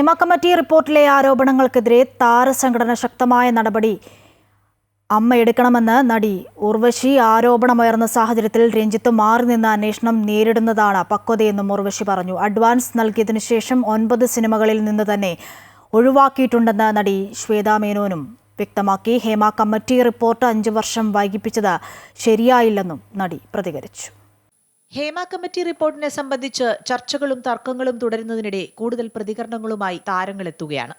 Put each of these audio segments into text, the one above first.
Hema committee റിപ്പോർട്ടിലെ ആരോപണങ്ങൾക്കെതിരെ താരസംഘടന ശക്തമായ നടപടി അമ്മ എടുക്കണമെന്ന് നടി ഉർവശി ആരോപണമുയർന്ന സാഹചര്യത്തിൽ രഞ്ജിത്ത് മാറി നിന്ന് അന്വേഷണം നേരിടുന്നതാണ് പക്വതയെന്നും ഉർവശി പറഞ്ഞു. അഡ്വാൻസ് നൽകിയതിനു ശേഷം ഒൻപത് സിനിമകളിൽ നിന്ന് തന്നെ ഒഴിവാക്കിയിട്ടുണ്ടെന്ന് നടി ശ്വേതാ മേനോനും വ്യക്തമാക്കി. ഹേമ കമ്മിറ്റി റിപ്പോർട്ട് അഞ്ചു വർഷം വൈകിപ്പിച്ചത് ശരിയായില്ലെന്നും നടി പ്രതികരിച്ചു. ഹേമ കമ്മിറ്റി റിപ്പോർട്ടിനെ സംബന്ധിച്ച് ചർച്ചകളും തർക്കങ്ങളും തുടരുന്നതിനിടെ കൂടുതൽ പ്രതികരണങ്ങളുമായി താരങ്ങളെത്തുകയാണ്.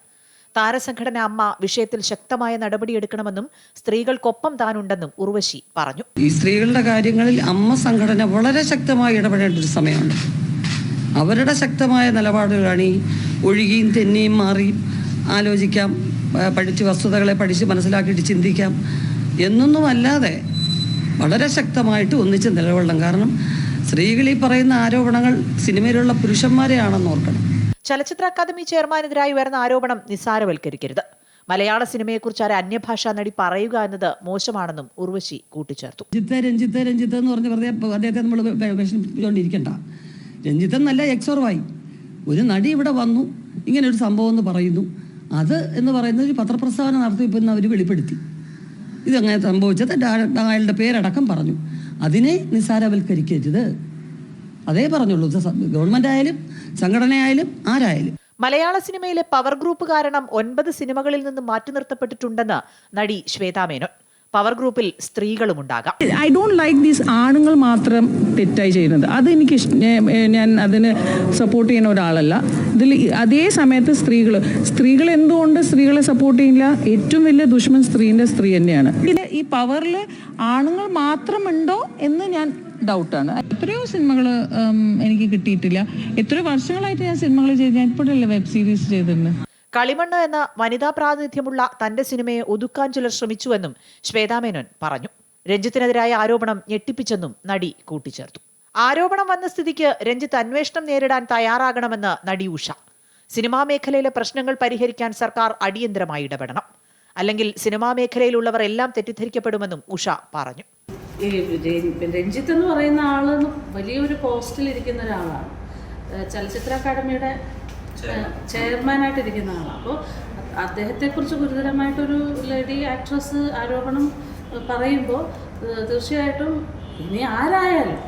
താരസംഘടന അമ്മ വിഷയത്തിൽ ശക്തമായ നടപടിയെടുക്കണമെന്നും സ്ത്രീകൾക്കൊപ്പം താനുണ്ടെന്നും ഉർവശി പറഞ്ഞു. ഈ സ്ത്രീകളുടെ കാര്യങ്ങളിൽ അമ്മ സംഘടന വളരെ ശക്തമായി ഇടപെടേണ്ട ഒരു സമയമുണ്ട്. അവരുടെ ശക്തമായ നിലപാടുകളാണ് ഈ ഒഴുകിയും തെന്നിയും മാറി ആലോചിക്കാം പഠിച്ച് വസ്തുതകളെ പഠിച്ച് മനസ്സിലാക്കിയിട്ട് ചിന്തിക്കാം എന്നൊന്നും അല്ലാതെ വളരെ ശക്തമായിട്ട് ഒന്നിച്ച് നിലകൊള്ളണം. കാരണം സ്ത്രീകൾ ഈ പറയുന്ന ആരോപണങ്ങൾ സിനിമയിലുള്ള പുരുഷന്മാരെയാണെന്ന് ഓർക്കണം. ചലച്ചിത്ര അക്കാദമി ചെയർമാനെതിരായി ഉയർന്ന ആരോപണം നിസ്സാരവൽക്കരിക്കരുത്. മലയാള സിനിമയെക്കുറിച്ച് ആരെ അന്യഭാഷാ നടി പറയുക എന്നത് മോശമാണെന്നും ഉർവശി കൂട്ടിച്ചേർത്തു. രഞ്ജിത്ത് രഞ്ജിത്ത് രഞ്ജിത്ത് എന്ന് പറഞ്ഞ് വെറുതെ അദ്ദേഹത്തെ നമ്മൾ വിഷമിപ്പിച്ചുകൊണ്ടിരിക്കണ്ട രഞ്ജിത്ത് എന്നല്ല എക്സോർവായി. ഒരു നടി ഇവിടെ വന്നു ഇങ്ങനെ ഒരു സംഭവം എന്ന് പറയുന്നു. അത് എന്ന് പറയുന്നത് ഒരു പത്രപ്രസ്താവന നടത്തി ഇപ്പം അവർ വെളിപ്പെടുത്തി. ഇതങ്ങനെ സംഭവിച്ചത് അയാളുടെ പേരടക്കം പറഞ്ഞു. അതിനെ നിസ്സാരവൽക്കരിക്കരുത്. അതേ പറഞ്ഞുള്ളൂ. ഗവൺമെന്റ് ആയാലും സംഘടനയായാലും ആരായാലും. മലയാള സിനിമയിലെ പവർ ഗ്രൂപ്പ് കാരണം ഒൻപത് സിനിമകളിൽ നിന്ന് മാറ്റി നിർത്തപ്പെട്ടിട്ടുണ്ടെന്ന് നടി ശ്വേതാ മേനോൻ. പവർ ഗ്രൂപ്പിൽ സ്ത്രീകളും ഉണ്ടാകാം. ഐ ഡോണ്ട് ലൈക്ക് ദീസ് ആണുങ്ങൾ മാത്രം തെറ്റായി ചെയ്യുന്നത്. അത് എനിക്ക് ഞാൻ അതിന് സപ്പോർട്ട് ചെയ്യുന്ന ഒരാളല്ല. ഇതിൽ അതേ സമയത്ത് സ്ത്രീകൾ സ്ത്രീകൾ എന്തുകൊണ്ട് സ്ത്രീകളെ സപ്പോർട്ട് ചെയ്യില്ല ഏറ്റവും വലിയ ദുഷ്മൻ സ്ത്രീന്റെ സ്ത്രീ തന്നെയാണ്. പിന്നെ ഈ പവറിൽ ആണുങ്ങൾ മാത്രമുണ്ടോ എന്ന് ഞാൻ ഡൗട്ടാണ് എത്രയോ സിനിമകൾ എനിക്ക് കിട്ടിയിട്ടില്ല. എത്രയോ വർഷങ്ങളായിട്ട് ഞാൻ സിനിമകൾ ചെയ്ത് ഞാൻ ഇപ്പോഴല്ലേ വെബ് സീരീസ് ചെയ്തിട്ടുണ്ട് കളിമണ്ണ് എന്ന വനിതാ പ്രാതിനിധ്യമുള്ള തന്റെ സിനിമയെ ഒതുക്കാൻ ചിലർ ശ്രമിച്ചുവെന്നും ശ്വേതാമേനോൻ പറഞ്ഞു. രഞ്ജിത്തിനെതിരായ ആരോപണം ഞെട്ടിപ്പിച്ചെന്നും നടി കൂട്ടിച്ചേർത്തു. ആരോപണം വന്ന സ്ഥിതിക്ക് രഞ്ജിത്ത് അന്വേഷണം നേരിടാൻ തയ്യാറാകണമെന്ന് നടി ഉഷ. സിനിമാ മേഖലയിലെ പ്രശ്നങ്ങൾ പരിഹരിക്കാൻ സർക്കാർ അടിയന്തരമായി ഇടപെടണം. അല്ലെങ്കിൽ സിനിമാ മേഖലയിലുള്ളവർ എല്ലാം തെറ്റിദ്ധരിക്കപ്പെടുമെന്നും ഉഷ പറഞ്ഞു. ഈ രഞ്ജിത്ത് എന്ന് പറയുന്ന ആൾ വലിയൊരു പോസ്റ്റിൽ ഇരിക്കുന്ന ഒരാളാണ്. ചലച്ചിത്ര അക്കാദമിയുടെ ചെയർമാനായിട്ട് ഇരിക്കുന്ന ആളാണ്. അപ്പോൾ അദ്ദേഹത്തെക്കുറിച്ച് ഗുരുതരമായിട്ടൊരു ലേഡി ആക്ട്രസ് ആരോപണം പറയുമ്പോൾ തീർച്ചയായിട്ടും ഇനി ആരായാലും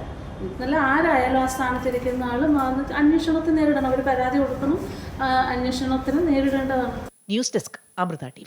നല്ല ആരായാലും ആ സ്ഥാനത്തിരിക്കുന്ന ആൾ അന്വേഷണത്തെ നേരിടണം. അവർ പരാതി കൊടുക്കണം. അന്വേഷണത്തിന് നേരിടേണ്ടതാണ്. News desk Amritha T